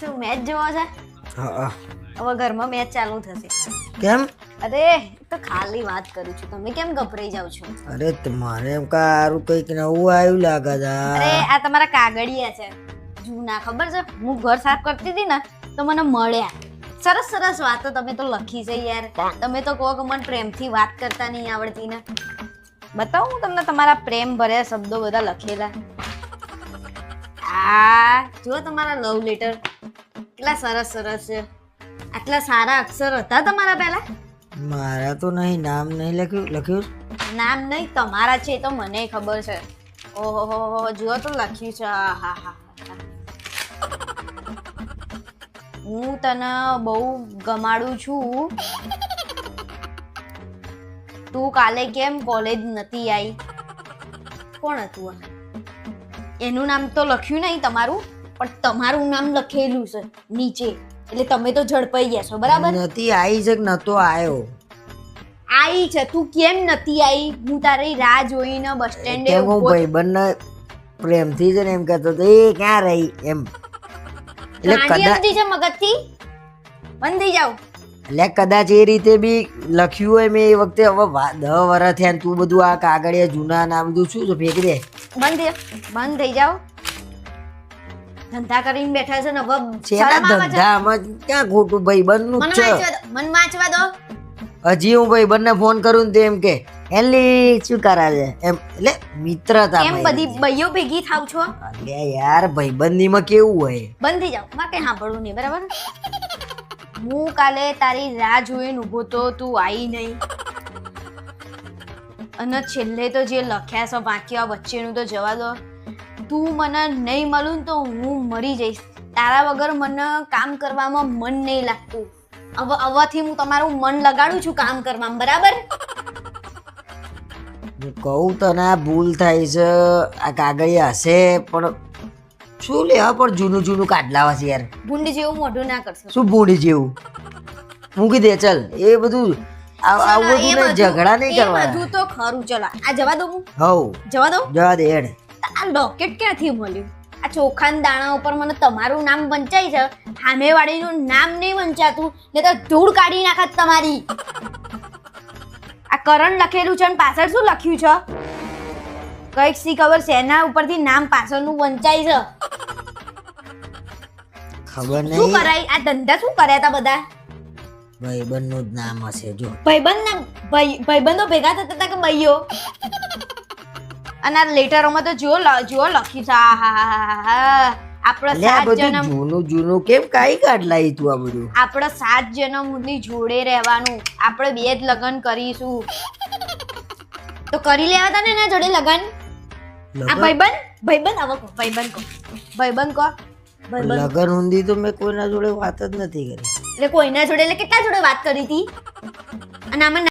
શું મેચ જોવો છે? હા હવે ઘરમાં મેચ ચાલુ થશે. કેમ? અરે તો ખાલી વાત કરું છું. તમે કેમ ગભરાઈ જાવ છો? અરે તમારે એમ કારું કંઈક નવું આવ્યું લાગે અરે આ તમારા કાગળિયા છે. જૂના ખબર છે? હું ઘર સાફ કરતી હતી ને તો મને મળ્યા. સરસ સરસ વાતો તમે તો લખી છે યાર. તમે તો કહો કે મને પ્રેમથી વાત કરતા નહીં આવડતી ને. બતાવું હું તમને તમારા પ્રેમ ભર્યા શબ્દો બધા લખેલા. આ જો તમારા લવ લેટર કેટલા સરસ સરસ છે. આટલા સારા અક્ષર હતા તમારા પહેલા? મારા તો નહીં નામ નહીં લખ્યું લખ્યું નામ નહીં તમારા છે તો મને ખબર છે. ઓહો જુઓ તો લખ્યું છે. હા હા હા. હું તને બહુ ગમાડું છું. તું કાલે કેમ કોલેજ નથી આવી કોણ હતું આ? એનું નામ તો લખ્યું નહીં તમારું પણ તમારું નામ લખેલું છે નીચે. એટલે તમે તો ઝડપાઈ ગયા છો બરાબર? નથી આવી છે કે નતો આવ્યો આઈ છે તું કેમ નથી આઈ? હું તારી રાહ જોઈને બસ સ્ટેન્ડે કેમ હું ભાઈબંધને પ્રેમથી જ એમ કહેતો હતો એ ક્યાં રહી? એમ. એટલે કદાચ છે મગજથી? બંધ થઈ જાવ એટલે કદાચ એ રીતે બી લખ્યું હોય મેં એ વખતે હવે દહ વર્ષ થયા તું બધું આ કાગળિયા જૂના ના બધું શું છે ફેંકી દે. બંધ બંધ થઈ જાઓ. ધંધા કરીને બેઠા છે ને હવે? ધંધામાં ક્યાં ખોટું ભાઈબંધનું જ છે? મન વાંચવા દો. હજી હું ભાઈબંધને ફોન કરું ને તો એમ કે એલી શું કરા છે? એમ એટલે મિત્રતા એમ બધી ભાઈઓ ભેગી થાવ છો? અરે યાર ભાઈબંધીમાં કેવું હોય? બંધ થઈ જાવ મારે કઈ સાંભળવું નહીં બરાબર? હું કાલે તારી રાહ જોઈને ઊભો તો તું આવી નહીં. અને છેલ્લે તો જે લખ્યા છે વાક્ય વચ્ચેનું તો જવા દો. તું મને નહીં મળું તો હું મરી જઈશ. તારા વગર મને કામ કરવામાં મન નહીં લાગતું. હવે હવેથી હું તમારું મન લગાડું છું કામ કરવામાં બરાબર? હું કહું તને આ ભૂલ થાય છે આ કાગળિયા હશે પણ શું લે પણ જૂનું જૂનું કાઢલાવા છે યાર? ભૂંડ જેવું મોઢું ના કરશો. શું ભૂંડી જેવું? મૂકી દે ચલ. એ બધું બધું નહીં ઝઘડા નહીં કરવા બધું તો ખરું ચલો. આ જવા દઉં હવ જવા દઉં? જવા દે હેડ. આ લોકેટ ક્યાંથી મળ્યું? આ ચોખાના દાણા ઉપર મને તમારું નામ વંચાય છે. સામેવાળીનું નામ નહીં વંચાતું ને તો ધૂળ કાઢી નાખત તમારી. આ કરણ લખેલું છે અને પાછળ શું લખ્યું છે? કંઈક સી ખબર શેના ઉપરથી નામ પાછળનું વંચાય છે? ખબર શું કરાય? આ ધંધા શું કર્યા તા બધા? ભાઈબંધનું જ નામ હશે જો. ભાઈબંધ ના ભાઈ ભાઈબંધો ભેગા થતા હતા કે ભાઈઓ? અને આ લેટરોમાં તો જો લ- જો લખ્યું છે આ હા હા હા હા આપણો સાત બધું જન્મ જૂનું જૂનું કેમ કાઈ લાવી તું આ બધું? આપણો સાત જન્મ સુધી જોડે રહેવાનું. આપણે બે જ લગ્ન કરીશું. તો કરી લેવા તા ને એના જોડે લગ્ન? આ ભાઈબંધ? ભાઈબંધ? આવો ભાઈબંધ કહો. ભાઈબંધ ભાઈબંધ લગન ઊંધી તો મેં કોઈના જોડે વાત જ નથી કરી. એટલે કોઈના જોડે એટલે કેટલા જોડે વાત કરી હતી? અને આમાં